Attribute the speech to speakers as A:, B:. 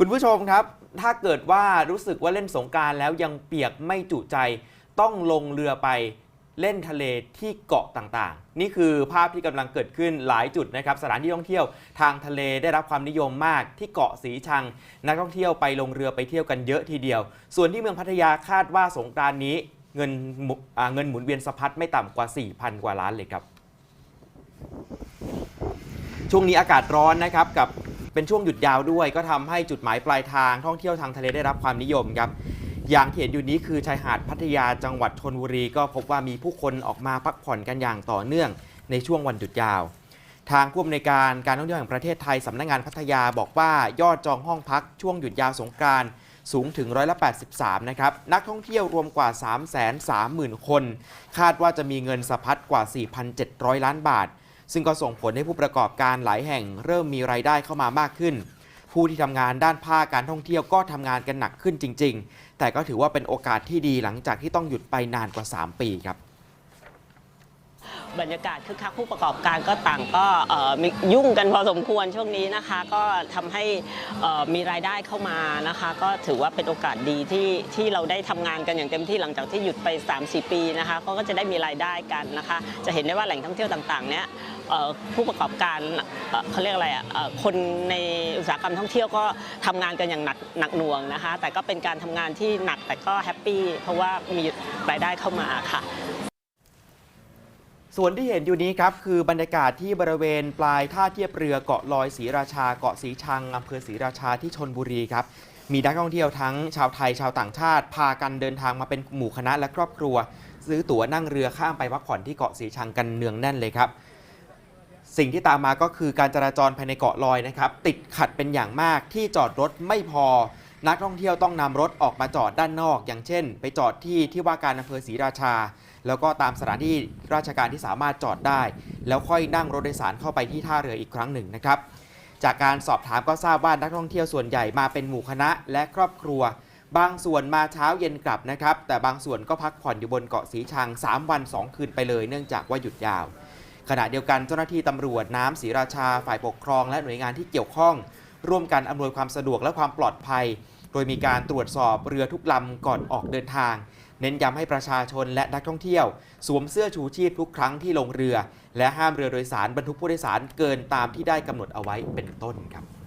A: คุณผู้ชมครับ ถ้าเกิดว่ารู้สึกว่าเล่นสงการแล้วยังเปียกไม่จุใจ ต้องลงเรือไปเล่นทะเลที่เกาะต่างๆ นี่คือภาพที่กำลังเกิดขึ้นหลายจุดนะครับ สถานที่ท่องเที่ยวทางทะเลได้รับความนิยมมากที่เกาะสีชัง นักท่องเที่ยวไปลงเรือไปเที่ยวกันเยอะทีเดียว ส่วนที่เมืองพัทยาคาดว่าสงกรานนี้เงินเงินหมุนเวียนสะพัดไม่ต่ำกว่า 4,000 กว่าล้านเลยครับ ช่วงนี้อากาศร้อนนะครับกับ เป็นช่วงหยุดยาวด้วย ก็ทำให้จุดหมายปลายทางท่องเที่ยวทางทะเลได้รับความนิยมครับอย่างที่เห็นอยู่นี้คือชายหาดพัทยาจังหวัดชนบุรี ก็พบว่ามีผู้คนออกมาพักผ่อนกันอย่างต่อเนื่องในช่วงวันหยุดยาว ทางผู้อำนวยการการท่องเที่ยวแห่งประเทศไทยสำนักงานพัทยาบอกว่ายอดจองห้องพักช่วงหยุดยาวสงกรานสูงถึงร้อยละ83 นะครับ นักท่องเที่ยวรวมกว่า 330,000 คน คาดว่าจะมีเงินสะพัดกว่า 4,700 ล้านบาท ซึ่งก็ส่งผลให้ผู้ประกอบการหลายแห่งเริ่มมีรายได้เข้ามามากขึ้น ผู้ที่ทำงานด้านภาคการท่องเที่ยวก็ทำงานกันหนักขึ้นจริง ๆ แต่ก็ถือว่าเป็นโอกาสที่ดีหลังจากที่ต้องหยุดไปนานกว่า 3 ปีครับ
B: บรรยากาศคึกคักผู้ประกอบการก็ต่างก็ยุ่งกันพอสมควรช่วงนี้นะคะ ก็ทำให้มีรายได้เข้ามานะคะ ก็ถือว่าเป็นโอกาสดีที่ที่เราได้ทำงานกันอย่างเต็มที่หลังจากที่หยุดไป 3-4 ปีนะคะก็ก็จะได้มีรายได้กันนะคะ จะเห็นได้ว่าแหล่งท่องเที่ยวต่างๆเนี้ย ผู้ประกอบการเขาเรียกอะไรอะคนในอุตสาหกรรมท่องเที่ยวก็ทำงานกันอย่างหนักหนักหน่วงนะคะ แต่ก็เป็นการทำงานที่หนักแต่ก็แฮปปี้เพราะว่ามีรายได้เข้ามาค่ะ
A: ส่วนที่เห็นอยู่นี้ครับคือบรรยากาศที่บริเวณปลายท่าเทียบเรือเกาะลอยศรีราชาเกาะสีชังอำเภอศรีราชาที่ชนบุรีครับมีนักท่องเที่ยวทั้งชาวไทยชาวต่างชาติ พากันเดินทางมาเป็นหมู่คณะและครอบครัว ซื้อตั๋วนั่งเรือข้ามไปพักผ่อนที่เกาะสีชังกันเนืองแน่นเลยครับ สิ่งที่ตามมาก็คือการจราจรภายในเกาะลอยนะครับติดขัดเป็นอย่างมากที่จอดรถไม่พอ นักท่องเที่ยวต้องนำรถออกมาจอดด้านนอก อย่างเช่น ไปจอดที่ที่ว่าการอำเภอศรีราชา แล้วก็ตามสถานที่ราชการที่สามารถจอดได้ แล้วค่อยนั่งรถโดยสารเข้าไปที่ท่าเรืออีกครั้งหนึ่งนะครับ จากการสอบถามก็ทราบว่านักท่องเที่ยวส่วนใหญ่มาเป็นหมู่คณะและครอบครัว บางส่วนมาเช้าเย็นกลับนะครับ แต่บางส่วนก็พักผ่อนอยู่บนเกาะสีชัง 3 วัน 2 คืนไปเลย เนื่องจากว่าหยุดยาว ขณะเดียวกันเจ้าหน้าที่ตำรวจน้ำศรีราชาฝ่ายปกครอง และหน่วยงานที่เกี่ยวข้อง ร่วมกันอำนวยความสะดวกและความปลอดภัย โดยมีการตรวจสอบเรือทุกลำก่อนออกเดินทาง เน้นย้ำให้ประชาชนและนักท่องเที่ยว สวมเสื้อชูชีพทุกครั้งที่ลงเรือ และห้ามเรือโดยสารบรรทุกผู้โดยสารเกินตามที่ได้กำหนดเอาไว้เป็นต้นครับ